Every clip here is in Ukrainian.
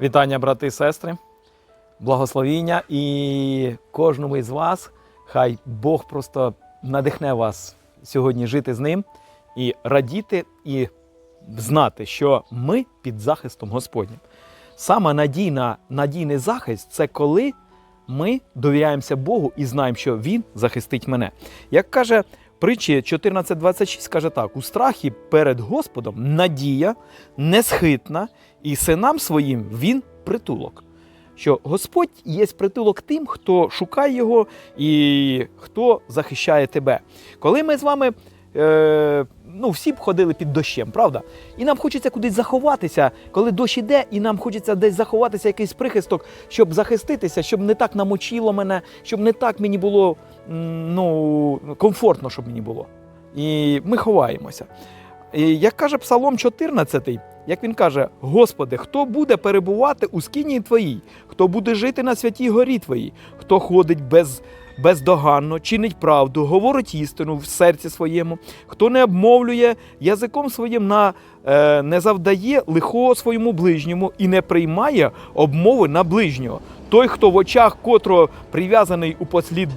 Вітання, брати і сестри, благословіння і кожному із вас. Хай Бог просто надихне вас сьогодні жити з ним і радіти, і знати, що ми під захистом Господнім. Саме надійна, надійний захист це коли ми довіряємося Богу і знаємо, що Він захистить мене. Як каже притчі 14.26, каже так: у страхі перед Господом надія несхитна, і синам своїм він притулок. Що Господь є притулок тим, хто шукає його і хто захищає тебе. Коли ми з вами е, ну, всі б ходили під дощем, правда? І нам хочеться кудись заховатися, коли дощ іде, і нам хочеться десь заховатися, якийсь прихисток, щоб захиститися, щоб не так намочило мене, щоб не так мені було ну, комфортно, щоб мені було. І ми ховаємося. І як каже Псалом 14, як він каже: Господи, хто буде перебувати у скині Твоїй, хто буде жити на святій горі Твоїй, хто ходить без, бездоганно, чинить правду, говорить істину в серці своєму, хто не обмовлює язиком своїм на е, не завдає лихого своєму ближньому і не приймає обмови на ближнього. Той, хто в очах котрого прив'язаний у послід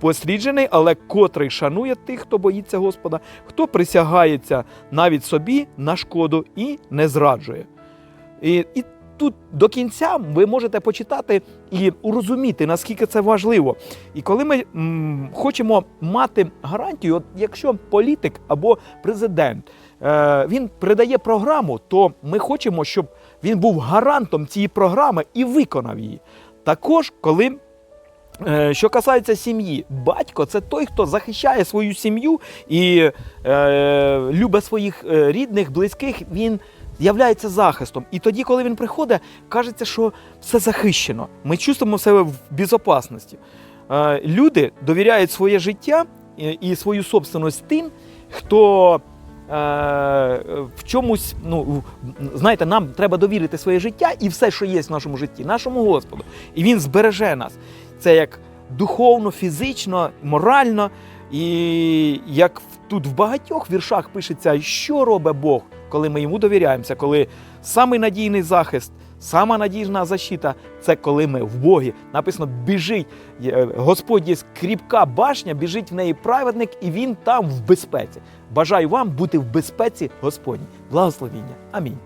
посліджений, але котрий шанує тих, хто боїться Господа, хто присягається навіть собі на шкоду і не зраджує. І, і тут до кінця ви можете почитати і урозуміти, наскільки це важливо. І коли ми м, хочемо мати гарантію, от якщо політик або президент е, він придає програму, то ми хочемо, щоб він був гарантом цієї програми і виконав її. Також, коли Що касається сім'ї, батько це той, хто захищає свою сім'ю і е, любить своїх е, рідних, близьких, він являється захистом. І тоді, коли він приходить, кажеться, що все захищено. Ми чувствуємо себе в безпечності. Е, люди довіряють своє життя і, і свою собственність тим, хто е, в чомусь, ну знаєте, нам треба довірити своє життя і все, що є в нашому житті, нашому Господу. І він збереже нас. Це як духовно, фізично, морально. І як тут в багатьох віршах пишеться, що робить Бог, коли ми йому довіряємося, коли самий надійний захист, сама надійна защита це коли ми в Богі. Написано, біжить е, Господь є кріпка башня, біжить в неї праведник, і він там в безпеці. Бажаю вам бути в безпеці Господній. Благословіння. Амінь.